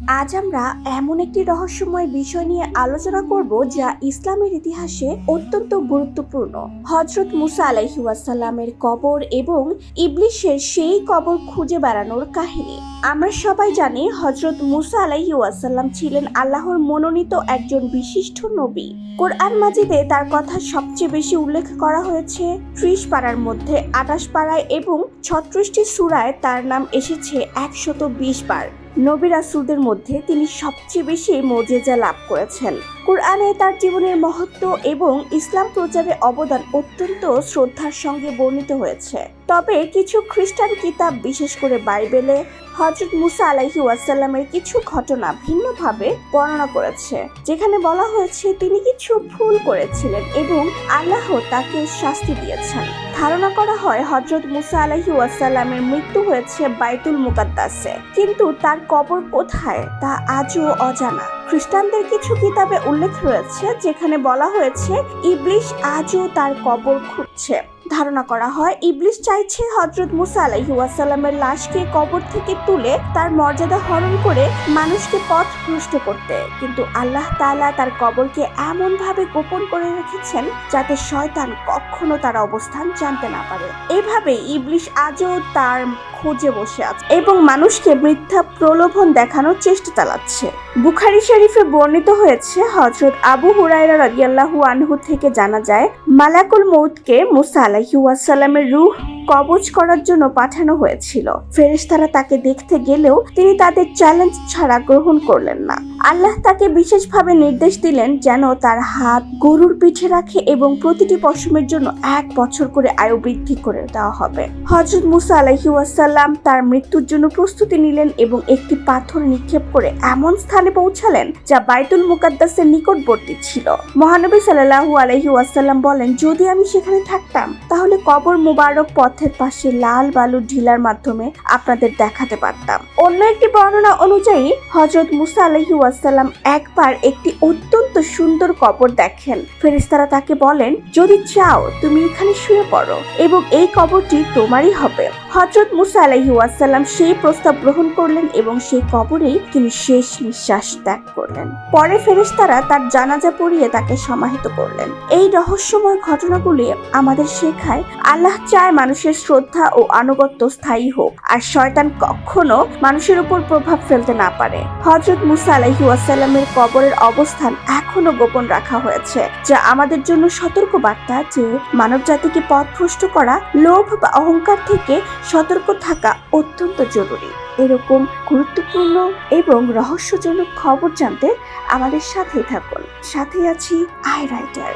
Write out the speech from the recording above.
আজ আমরা এমন একটি রহস্যময় বিষয় নিয়ে আলোচনা করব যা ইসলামের ইতিহাসে অত্যন্ত গুরুত্বপূর্ণ। হজরত মুসা আলাইহিওয়াসাল্লামের কবর এবং ইবলিশের সেই কবর খুঁজে বেড়ানোর কাহিনী। আমরা সবাই জানি হজরত মুসা আলাইহিওয়াসাল্লাম ছিলেন আল্লাহর মনোনীত একজন বিশিষ্ট নবী। কোরআন মাজিদে তার কথা সবচেয়ে বেশি উল্লেখ করা হয়েছে। ত্রিশ পাড়ার মধ্যে আটাশ পাড়ায় এবং ছত্রিশটি সুরায় তার নাম এসেছে একশত বিশ বার। নবী রাসুলদের মধ্যে তিনি সবচেয়ে বেশি মর্যাদা লাভ করেছেন। কোরআনে তার জীবনের মহত্ব এবং ইসলাম প্রচারে অবদান অত্যন্ত শ্রদ্ধার সঙ্গে বর্ণিত হয়েছে। তবে কিছু খ্রিস্টান কিতাব, বিশেষ করে বাইবেলে হজরত মুসা আলাহি ওয়াসাল্লামের কিছু ঘটনা ভিন্নভাবে বর্ণনা করেছে, যেখানে বলা হয়েছে তিনি কিছু ভুল করেছিলেন এবং আল্লাহ তাকে শাস্তি দিয়েছেন। ধারণা করা হয় হজরত মুসা আলাহি ওয়াসাল্লামের মৃত্যু হয়েছে বাইতুল মুকাদ্দাসে, কিন্তু তার কবর কোথায় তা আজও অজানা। খ্রিস্টানদের কিছু কিতাবে উল্লেখ রয়েছে যেখানে বলা হয়েছে, ইবলিশ আজও তার কবর খুঁজছে ধারণা করা হয়, ইবলিশ চাইছে হজরত মুসা আলাইহি ওয়াসাল্লামের লাশকে কবর থেকে তুলে তার মর্যাদা হরণ করে মানুষকে পথ ভ্রষ্ট করতে। কিন্তু আল্লাহ তাআলা তার কবরকে এমন ভাবে গোপন করে রেখেছেন যাতে শয়তান কখনো তার অবস্থান জানতে না পারে। এভাবে ইবলিশ আজও তার খোঁজে বসে আছে এবং মানুষকে মিথ্যা প্রলোভন দেখানোর চেষ্টা চালাচ্ছে। বুখারি শরীফে বর্ণিত হয়েছে হজরত আবু হুরায়রা রাজিয়াল্লাহু আনহু থেকে জানা যায়, মালাকুল মৌতকে মুসা আলাইহি ওয়াসাল্লামের রূহ কবজ করার জন্য পাঠানো হয়েছিল। ফেরেশতারা তাকে দেখতে গেলেও তিনি তাদের চ্যালেঞ্জ ছাড়া গ্রহণ করলেন না। আল্লাহ তাকে বিশেষভাবে নির্দেশ দিলেন যেন তার হাত গরুর পিঠে রাখে এবং প্রতিটি পশমের জন্য এক বছর করে আয়ু বৃদ্ধি করে দেওয়া হবে। হজরত মুসা আলাইহি ওয়াসাল্লাম তার মৃত্যুর জন্য প্রস্তুতি নিলেন এবং একটি পাথর নিক্ষেপ করে এমন স্থানে পৌঁছালেন যা বাইতুল মুকাদ্দাসের নিকটবর্তী ছিল। মহানবী সাল্লাল্লাহু আলাইহি ওয়াসাল্লাম বলেন, যদি আমি সেখানে থাকতাম, তাহলে কবর মুবারক পথের পাশে লাল বালু ঢিলার মাধ্যমে আপনাদের দেখাতে পারতাম। অন্য একটি বর্ণনা অনুযায়ী হজরত মুসা আলাইহি ওয়াসাল্লাম একবার একটি অত্যন্ত সুন্দর কবর দেখেন। ফেরেশতারা তাকে বলেন, যদি চাও তুমি এখানে শুয়ে পড়ো এবং এই কবরটি তোমারই হবে। হজরত মুসা আলাইহি ওয়াসাল্লাম সেই প্রস্তাব গ্রহণ করলেন এবং সেই কবরেই তিনি শেষ নিঃশ্বাস ত্যাগ করলেন। পরে ফেরেশতারা তার জানাজা পড়িয়ে তাকে সমাহিত করলেন। এই রহস্যময় ঘটনাগুলি আমাদের শেখায়, আল্লাহ চায় মানুষের শ্রদ্ধা ও আনুগত্য স্থায়ী হোক, আর শয়তান কখনো মানুষের উপর প্রভাব ফেলতে না পারে। হজরত মুসা আলাইহি ওয়াসাল্লামের কবরের অবস্থান এখনও গোপন রাখা হয়েছে, যা আমাদের জন্য সতর্ক বার্তা যে মানব জাতিকে পথভ্রষ্ট করা লোভ বা অহংকার থেকে সতর্ক থাকা অত্যন্ত জরুরি। এরকম গুরুত্বপূর্ণ এবং রহস্যজনক খবর জানতে আমাদের সাথেই থাকুন। সাথে আছি আই রাইটার।